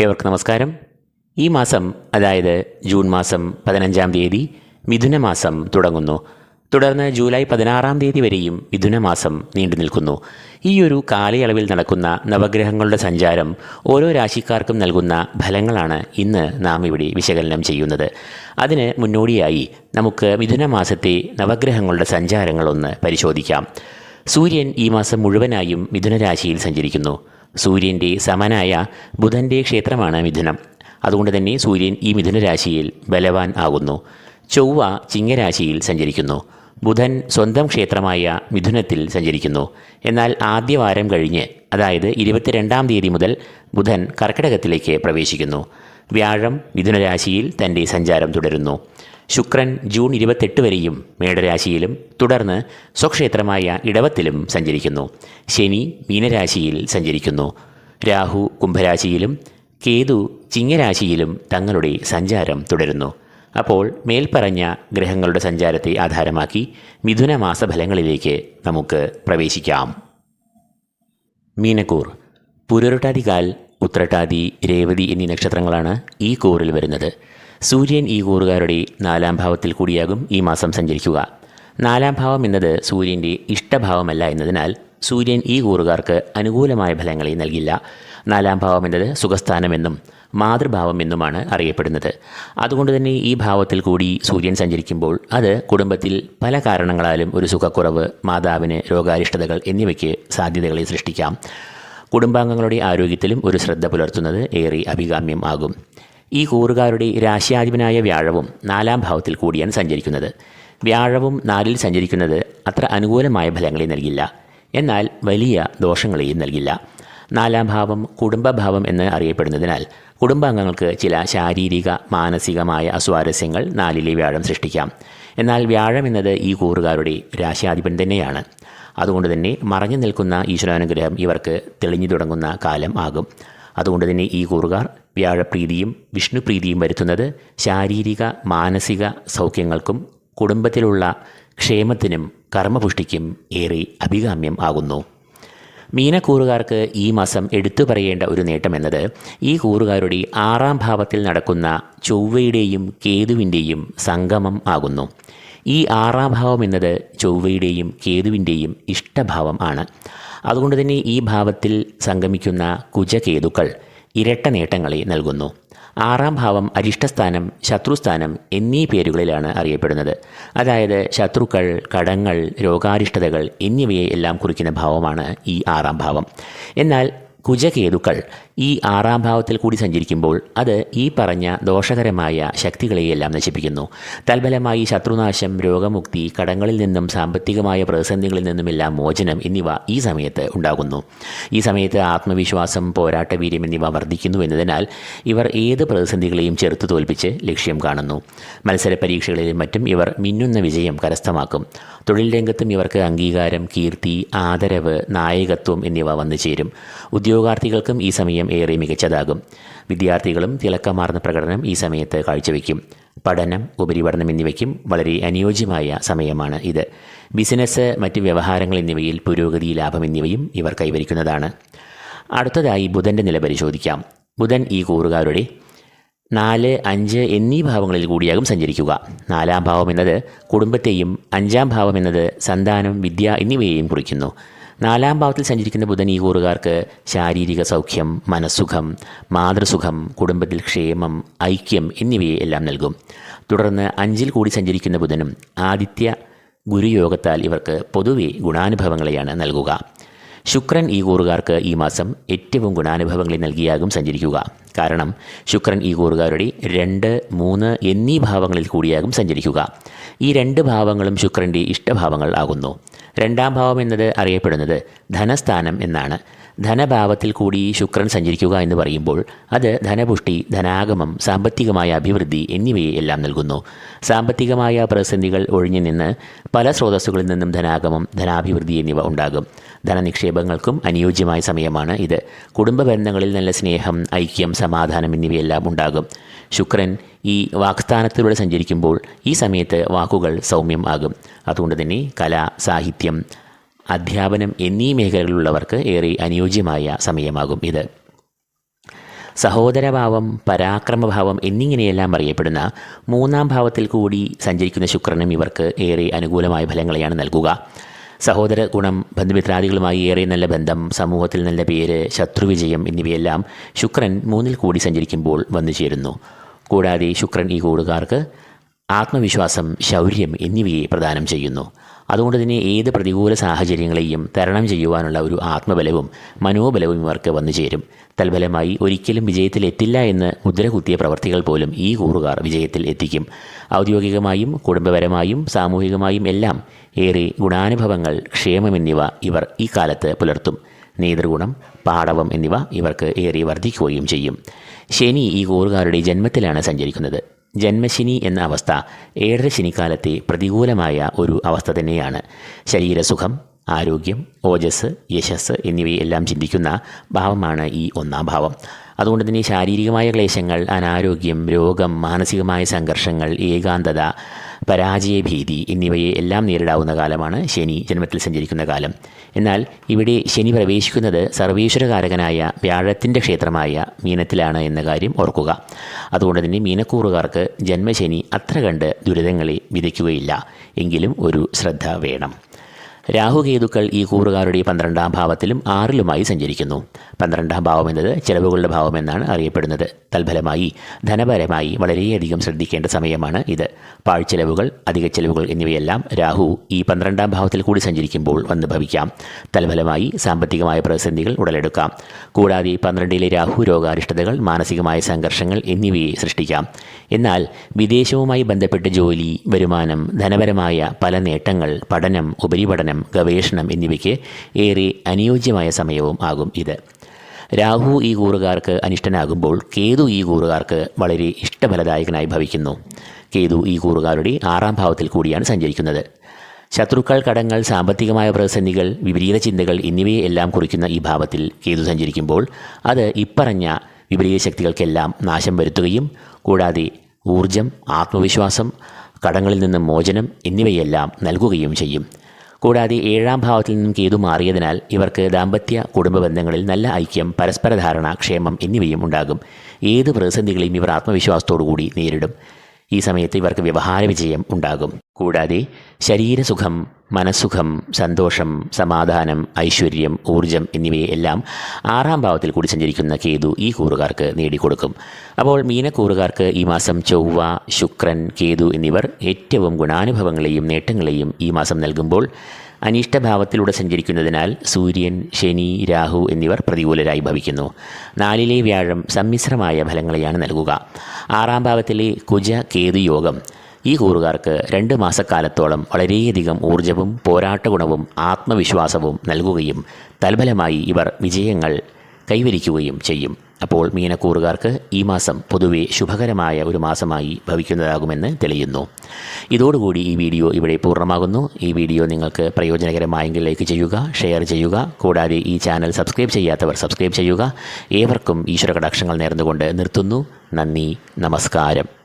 ഏവർക്ക് നമസ്കാരം. ഈ മാസം അതായത് ജൂൺ മാസം പതിനഞ്ചാം തീയതി മിഥുന മാസം തുടങ്ങുന്നു. തുടർന്ന് ജൂലൈ പതിനാറാം തീയതി വരെയും മിഥുന മാസം നീണ്ടു നിൽക്കുന്നു. ഈ ഒരു കാലയളവിൽ നടക്കുന്ന നവഗ്രഹങ്ങളുടെ സഞ്ചാരം ഓരോ രാശിക്കാർക്കും നൽകുന്ന ഫലങ്ങളാണ് ഇന്ന് നാം ഇവിടെ വിശകലനം ചെയ്യുന്നത്. അതിന് മുന്നോടിയായി നമുക്ക് മിഥുന മാസത്തെ നവഗ്രഹങ്ങളുടെ സഞ്ചാരങ്ങളൊന്ന് പരിശോധിക്കാം. സൂര്യൻ ഈ മാസം മുഴുവനായും മിഥുനരാശിയിൽ സഞ്ചരിക്കുന്നു. സൂര്യന്റെ സമനായ ബുധന്റെ ക്ഷേത്രമാണ് മിഥുനം. അതുകൊണ്ട് തന്നെ സൂര്യൻ ഈ മിഥുനരാശിയിൽ ബലവാൻ ആകുന്നു. ചൊവ്വ ചിങ്ങരാശിയിൽ സഞ്ചരിക്കുന്നു. ബുധൻ സ്വന്തം ക്ഷേത്രമായ മിഥുനത്തിൽ സഞ്ചരിക്കുന്നു. എന്നാൽ ആദ്യവാരം കഴിഞ്ഞ് അതായത് ഇരുപത്തിരണ്ടാം തീയതി മുതൽ ബുധൻ കർക്കിടകത്തിലേക്ക് പ്രവേശിക്കുന്നു. വ്യാഴം മിഥുനരാശിയിൽ തന്റെ സഞ്ചാരം തുടരുന്നു. ശുക്രൻ ജൂൺ ഇരുപത്തെട്ട് വരെയും മേടരാശിയിലും തുടർന്ന് സ്വക്ഷേത്രമായ ഇടവത്തിലും സഞ്ചരിക്കുന്നു. ശനി മീനരാശിയിൽ സഞ്ചരിക്കുന്നു. രാഹു കുംഭരാശിയിലും കേതു ചിങ്ങരാശിയിലും തങ്ങളുടെ സഞ്ചാരം തുടരുന്നു. അപ്പോൾ മേൽപ്പറഞ്ഞ ഗ്രഹങ്ങളുടെ സഞ്ചാരത്തെ ആധാരമാക്കി മിഥുന മാസഫലങ്ങളിലേക്ക് നമുക്ക് പ്രവേശിക്കാം. മീനക്കൂർ പുരട്ടാതികാൽ ഉത്രട്ടാതി രേവതി എന്നീ നക്ഷത്രങ്ങളാണ് ഈ കൂറിൽ വരുന്നത്. സൂര്യൻ ഈ കൂറുകാരുടെ നാലാം ഭാവത്തിൽ കൂടിയാകും ഈ മാസം സഞ്ചരിക്കുക. നാലാം ഭാവം എന്നത് സൂര്യന്റെ ഇഷ്ടഭാവമല്ല എന്നതിനാൽ സൂര്യൻ ഈ കൂറുകാർക്ക് അനുകൂലമായ ഫലങ്ങളെ നൽകില്ല. നാലാം ഭാവം എന്നത് സുഖസ്ഥാനമെന്നും മാതൃഭാവം എന്നുമാണ് അറിയപ്പെടുന്നത്. അതുകൊണ്ട് തന്നെ ഈ ഭാവത്തിൽ കൂടി സൂര്യൻ സഞ്ചരിക്കുമ്പോൾ അത് കുടുംബത്തിൽ പല കാരണങ്ങളാലും ഒരു സുഖക്കുറവ് മാതാവിന് രോഗാരിഷ്ടതകൾ എന്നിവയ്ക്ക് സാധ്യതകളെ സൃഷ്ടിക്കാം. കുടുംബാംഗങ്ങളുടെ ആരോഗ്യത്തിലും ഒരു ശ്രദ്ധ പുലർത്തുന്നത് ഏറെ അഭികാമ്യം ആകും. ഈ കൂറുകാരുടെ രാശ്യാധിപനായ വ്യാഴവും നാലാം ഭാവത്തിൽ കൂടിയാണ് സഞ്ചരിക്കുന്നത്. വ്യാഴവും നാലിൽ സഞ്ചരിക്കുന്നത് അത്ര അനുകൂലമായ ഫലങ്ങളെ നൽകില്ല. എന്നാൽ വലിയ ദോഷങ്ങളെയും നൽകില്ല. നാലാം ഭാവം കുടുംബഭാവം എന്ന് അറിയപ്പെടുന്നതിനാൽ കുടുംബാംഗങ്ങൾക്ക് ചില ശാരീരിക മാനസികമായ അസ്വാരസ്യങ്ങൾ നാലിലെ വ്യാഴം സൃഷ്ടിക്കാം. എന്നാൽ വ്യാഴം എന്നത് ഈ കൂറുകാരുടെ രാശ്യാധിപൻ തന്നെയാണ്. അതുകൊണ്ട് തന്നെ മറഞ്ഞു നിൽക്കുന്ന ഈശ്വരാനുഗ്രഹം ഇവർക്ക് തെളിഞ്ഞു തുടങ്ങുന്ന കാലം ആകും. അതുകൊണ്ട് തന്നെ ഈ കൂറുകാർ വ്യാഴപ്രീതിയും വിഷ്ണുപ്രീതിയും വരുത്തുന്നത് ശാരീരിക മാനസിക സൗഖ്യങ്ങൾക്കും കുടുംബത്തിലുള്ള ക്ഷേമത്തിനും കർമ്മപുഷ്ടിക്കും ഏറെ അഭികാമ്യം ആകുന്നു. മീനക്കൂറുകാർക്ക് ഈ മാസം എടുത്തു പറയേണ്ട ഒരു നേട്ടം എന്നത് ഈ കൂറുകാരുടെ ആറാം ഭാവത്തിൽ നടക്കുന്ന ചൊവ്വയുടെയും കേതുവിന്റെയും സംഗമം ആകുന്നു. ഈ ആറാം ഭാവം എന്നത് ചൊവ്വയുടെയും കേതുവിന്റെയും ഇഷ്ടഭാവം ആണ്. അതുകൊണ്ട് തന്നെ ഈ ഭാവത്തിൽ സംഗമിക്കുന്ന കുജകേതുക്കൾ ഇരട്ട നേട്ടങ്ങളെ നൽകുന്നു. ആറാം ഭാവം അരിഷ്ടസ്ഥാനം ശത്രുസ്ഥാനം എന്നീ പേരുകളിലാണ് അറിയപ്പെടുന്നത്. അതായത് ശത്രുക്കൾ കടങ്ങൾ രോഗാരിഷ്ടതകൾ എന്നിവയെ എല്ലാം കുറിക്കുന്ന ഭാവമാണ് ഈ ആറാം ഭാവം. എന്നാൽ കുജകേതുക്കൾ ഈ ആറാം ഭാവത്തിൽ കൂടി സഞ്ചരിക്കുമ്പോൾ അത് ഈ പറഞ്ഞ ദോഷകരമായ ശക്തികളെയെല്ലാം നശിപ്പിക്കുന്നു. തൽഫലമായി ശത്രുനാശം രോഗമുക്തി കടങ്ങളിൽ നിന്നും സാമ്പത്തികമായ പ്രതിസന്ധികളിൽ നിന്നുമെല്ലാം മോചനം എന്നിവ ഈ സമയത്ത് ഉണ്ടാകുന്നു. ഈ സമയത്ത് ആത്മവിശ്വാസം പോരാട്ടവീര്യം എന്നിവ വർദ്ധിക്കുന്നു എന്നതിനാൽ ഇവർ ഏത് പ്രതിസന്ധികളെയും ചെറുത്തു തോൽപ്പിച്ച് ലക്ഷ്യം കാണുന്നു. മത്സര പരീക്ഷകളിലും മറ്റും ഇവർ മിന്നുന്ന വിജയം കരസ്ഥമാക്കും. തൊഴിൽ രംഗത്തും ഇവർക്ക് അംഗീകാരം കീർത്തി ആദരവ് നായകത്വം എന്നിവ വന്നു ചേരും ഉദ്യോഗാർത്ഥികൾക്കും ഈ സമയം ഏറെ മികച്ചതാകും. വിദ്യാർത്ഥികളും തിളക്കമാർന്ന പ്രകടനം ഈ സമയത്ത് കാഴ്ചവെക്കും. പഠനം ഉപരിപഠനം എന്നിവയ്ക്കും വളരെ അനുയോജ്യമായ സമയമാണ് ഇത്. ബിസിനസ് മറ്റ് വ്യവഹാരങ്ങൾ എന്നിവയിൽ പുരോഗതി ലാഭം എന്നിവയും ഇവർ കൈവരിക്കുന്നതാണ്. അടുത്തതായി ബുധന്റെ നില പരിശോധിക്കാം. ബുധൻ ഈ കൂറുകാരുടെ നാല് അഞ്ച് എന്നീ ഭാവങ്ങളിൽ കൂടിയാകും സഞ്ചരിക്കുക. നാലാം ഭാവം എന്നത് കുടുംബത്തെയും അഞ്ചാം ഭാവം എന്നത് സന്താനം വിദ്യ എന്നിവയെയും കുറിക്കുന്നു. നാലാം ഭാവത്തിൽ സഞ്ചരിക്കുന്ന ബുധൻ ഈ കൂറുകാർക്ക് ശാരീരിക സൗഖ്യം മനസ്സുഖം മാതൃസുഖം കുടുംബത്തിൽ ക്ഷേമം ഐക്യം എന്നിവയെ എല്ലാം നൽകും. തുടർന്ന് അഞ്ചിൽ കൂടി സഞ്ചരിക്കുന്ന ബുധനും ആദിത്യ ഗുരുയോഗത്താൽ ഇവർക്ക് പൊതുവെ ഗുണാനുഭവങ്ങളെയാണ് നൽകുക. ശുക്രൻ ഈ കൂറുകാർക്ക് ഈ മാസം ഏറ്റവും ഗുണാനുഭവങ്ങളെ നൽകിയാകും സഞ്ചരിക്കുക. കാരണം ശുക്രൻ ഈ കൂറുകാരുടെ രണ്ട് മൂന്ന് എന്നീ ഭാവങ്ങളിൽ കൂടിയാകും സഞ്ചരിക്കുക. ഈ രണ്ട് ഭാവങ്ങളും ശുക്രന്റെ ഇഷ്ടഭാവങ്ങൾ ആകുന്നു. രണ്ടാം ഭാവം എന്നത് അറിയപ്പെടുന്നത് ധനസ്ഥാനം എന്നാണ്. ധനഭാവത്തിൽ കൂടി ശുക്രൻ സഞ്ചരിക്കുക എന്ന് പറയുമ്പോൾ അത് ധനപുഷ്ടി ധനാഗമം സാമ്പത്തികമായ അഭിവൃദ്ധി എന്നിവയെ എല്ലാം നൽകുന്നു. സാമ്പത്തികമായ പ്രതിസന്ധികൾ ഒഴിഞ്ഞു നിന്ന് പല സ്രോതസ്സുകളിൽ നിന്നും ധനാഗമം ധനാഭിവൃദ്ധി എന്നിവ ഉണ്ടാകും. ധനനിക്ഷേപങ്ങൾക്കും അനുയോജ്യമായ സമയമാണ് ഇത്. കുടുംബ ബന്ധങ്ങളിൽ നല്ല സ്നേഹം ഐക്യം സമാധാനം എന്നിവയെല്ലാം ഉണ്ടാകും. ശുക്രൻ ഈ വാക്സ്ഥാനത്തിലൂടെ സഞ്ചരിക്കുമ്പോൾ ഈ സമയത്ത് വാക്കുകൾ സൗമ്യം ആകും. അതുകൊണ്ട് തന്നെ കല സാഹിത്യം അധ്യാപനം എന്നീ മേഖലകളിലുള്ളവർക്ക് ഏറെ അനുയോജ്യമായ സമയമാകും ഇത്. സഹോദരഭാവം പരാക്രമഭാവം എന്നിങ്ങനെയെല്ലാം അറിയപ്പെടുന്ന മൂന്നാം ഭാവത്തിൽ കൂടി സഞ്ചരിക്കുന്ന ശുക്രനും ഇവർക്ക് ഏറെ അനുകൂലമായ ഫലങ്ങളെയാണ് നൽകുക. സഹോദര ഗുണം ബന്ധുമിത്രാദികളുമായി ഏറെ നല്ല ബന്ധം സമൂഹത്തിൽ നല്ല പേര് ശത്രുവിജയം എന്നിവയെല്ലാം ശുക്രൻ മൂന്നിൽ കൂടി സഞ്ചരിക്കുമ്പോൾ വന്നു ചേരുന്നു കൂടാതെ ശുക്രൻ ഈ കൂടുകാർക്ക് ആത്മവിശ്വാസം ശൗര്യം എന്നിവയെ പ്രദാനം ചെയ്യുന്നു. അതുകൊണ്ട് തന്നെ ഏത് പ്രതികൂല സാഹചര്യങ്ങളെയും തരണം ചെയ്യുവാനുള്ള ഒരു ആത്മബലവും മനോബലവും ഇവർക്ക് വന്നു ചേരും. തൽഫലമായി ഒരിക്കലും വിജയത്തിലെത്തില്ല എന്ന് മുദ്രകുത്തിയ പ്രവർത്തികൾ പോലും ഈ കൂറുകാർ വിജയത്തിൽ എത്തിക്കും. ഔദ്യോഗികമായും കുടുംബപരമായും സാമൂഹികമായും എല്ലാം ഏറെ ഗുണാനുഭവങ്ങൾ ക്ഷേമം എന്നിവ ഇവർ ഈ കാലത്ത് പുലർത്തും. നേതൃഗുണം പാടവം എന്നിവ ഇവർക്ക് ഏറെ വർദ്ധിക്കുകയും ചെയ്യും. ശനി ഈ കൂറുകാരുടെ ജന്മത്തിലാണ് സഞ്ചരിക്കുന്നത്. ജന്മശനി എന്ന അവസ്ഥ ഏഴര ശനിക്കാലത്തെ പ്രതികൂലമായ ഒരു അവസ്ഥ തന്നെയാണ്. ശരീരസുഖം ആരോഗ്യം ഓജസ് യശസ് എന്നിവയെല്ലാം ചിന്തിക്കുന്ന ഭാവമാണ് ഈ ഒന്നാം ഭാവം. അതുകൊണ്ട് തന്നെ ശാരീരികമായ ക്ലേശങ്ങൾ അനാരോഗ്യം രോഗം മാനസികമായ സംഘർഷങ്ങൾ ഏകാന്തത പരാജയഭീതി എന്നിവയെ എല്ലാം നേരിടാവുന്ന കാലമാണ് ശനി ജന്മത്തിൽ സഞ്ചരിക്കുന്ന കാലം. എന്നാൽ ഇവിടെ ശനി പ്രവേശിക്കുന്നത് സർവീശ്വരകാരകനായ വ്യാഴത്തിന്റെ ക്ഷേത്രമായ മീനത്തിലാണ് എന്ന കാര്യം ഓർക്കുക. അതുകൊണ്ട് തന്നെ മീനക്കൂറുകാർക്ക് ജന്മശനി അത്ര കണ്ട് ദുരിതങ്ങളെ വിതയ്ക്കുകയില്ല. എങ്കിലും ഒരു ശ്രദ്ധ വേണം. രാഹുകേതുക്കൾ ഈ കൂറുകാരുടെ പന്ത്രണ്ടാം ഭാവത്തിലും ആറിലുമായി സഞ്ചരിക്കുന്നു. പന്ത്രണ്ടാം ഭാവം എന്നത് ചെലവുകളുടെ ഭാവം എന്നാണ് അറിയപ്പെടുന്നത്. തൽഫലമായി ധനപരമായി വളരെയധികം ശ്രദ്ധിക്കേണ്ട സമയമാണ് ഇത്. പാഴ്ചെലവുകൾ അധിക ചെലവുകൾ എന്നിവയെല്ലാം രാഹു ഈ പന്ത്രണ്ടാം ഭാവത്തിൽ കൂടി സഞ്ചരിക്കുമ്പോൾ വന്ന് ഭവിക്കാം. തൽഫലമായി സാമ്പത്തികമായ പ്രതിസന്ധികൾ ഉടലെടുക്കാം. കൂടാതെ പന്ത്രണ്ടിലെ രാഹു രോഗാരിഷ്ടതകൾ മാനസികമായ സംഘർഷങ്ങൾ എന്നിവയെ സൃഷ്ടിക്കാം. എന്നാൽ വിദേശവുമായി ബന്ധപ്പെട്ട് ജോലി വരുമാനം ധനപരമായ പല നേട്ടങ്ങൾ പഠനം ഉപരിപഠനം ഗവേഷണം എന്നിവയ്ക്ക് ഏറെ അനുയോജ്യമായ സമയവും ആകും ഇത്. രാഹു ഈ കൂറുകാർക്ക് അനിഷ്ടനാകുമ്പോൾ കേതു ഈ കൂറുകാർക്ക് വളരെ ഇഷ്ടഫലദായകനായി ഭവിക്കുന്നു. കേതു ഈ കൂറുകാരുടെ ആറാം ഭാവത്തിൽ കൂടിയാണ് സഞ്ചരിക്കുന്നത്. ശത്രുക്കൾ കടങ്ങൾ സാമ്പത്തികമായ പ്രതിസന്ധികൾ വിപരീത ചിന്തകൾ എന്നിവയെ എല്ലാം കുറിക്കുന്ന ഈ ഭാവത്തിൽ കേതു സഞ്ചരിക്കുമ്പോൾ അത് ഇപ്പറഞ്ഞ വിപരീത ശക്തികൾക്കെല്ലാം നാശം വരുത്തുകയും കൂടാതെ ഊർജം ആത്മവിശ്വാസം കടങ്ങളിൽ നിന്ന് മോചനം എന്നിവയെല്ലാം നൽകുകയും ചെയ്യും. കൂടാതെ ഏഴാം ഭാവത്തിൽ നിന്നും കേതു മാറിയതിനാൽ ഇവർക്ക് ദാമ്പത്യ കുടുംബ ബന്ധങ്ങളിൽ നല്ല ഐക്യം പരസ്പര ധാരണ ക്ഷേമം എന്നിവയും ഉണ്ടാകും. ഏത് പ്രതിസന്ധികളെയും ഇവർ ആത്മവിശ്വാസത്തോടു കൂടി നേരിടും. ഈ സമയത്ത് ഇവർക്ക് വ്യവഹാര വിജയം ഉണ്ടാകും. കൂടാതെ ശരീരസുഖം മനസ്സുഖം സന്തോഷം സമാധാനം ഐശ്വര്യം ഊർജം എന്നിവയെല്ലാം ആറാം ഭാവത്തിൽ കൂടി സഞ്ചരിക്കുന്ന കേതു ഈ കൂറുകാർക്ക് നേടിക്കൊടുക്കും. അപ്പോൾ മീനക്കൂറുകാർക്ക് ഈ മാസം ചൊവ്വ ശുക്രൻ കേതു എന്നിവർ ഏറ്റവും ഗുണാനുഭവങ്ങളെയും നേട്ടങ്ങളെയും ഈ മാസം നൽകുമ്പോൾ അനിഷ്ടഭാവത്തിലൂടെ സഞ്ചരിക്കുന്നതിനാൽ സൂര്യൻ ശനി രാഹു എന്നിവർ പ്രതികൂലരായി ഭവിക്കുന്നു. നാലിലെ വ്യാഴം സമ്മിശ്രമായ ഫലങ്ങളെയാണ് നൽകുക. ആറാം ഭാവത്തിലെ കുജ കേതു യോഗം. ഈ കൂറുകാർക്ക് രണ്ട് മാസക്കാലത്തോളം വളരെയധികം ഊർജവും പോരാട്ട ഗുണവും ആത്മവിശ്വാസവും നൽകുകയും തൽഫലമായി ഇവർ വിജയങ്ങൾ കൈവരിക്കുകയും ചെയ്യും. അപ്പോൾ മീനക്കൂറുകാർക്ക് ഈ മാസം പൊതുവെ ശുഭകരമായ ഒരു മാസമായി ഭവിക്കുന്നതാകുമെന്ന് തെളിയുന്നു. ഇതോടുകൂടി ഈ വീഡിയോ ഇവിടെ പൂർണമാകുന്നു. ഈ വീഡിയോ നിങ്ങൾക്ക് പ്രയോജനകരമായെങ്കിൽ ലൈക്ക് ചെയ്യുക ഷെയർ ചെയ്യുക. കൂടാതെ ഈ ചാനൽ സബ്സ്ക്രൈബ് ചെയ്യാത്തവർ സബ്സ്ക്രൈബ് ചെയ്യുക. ഏവർക്കും ഈശ്വര കടാക്ഷങ്ങൾ നേർന്നുകൊണ്ട് നിർത്തുന്നു. നന്ദി നമസ്കാരം.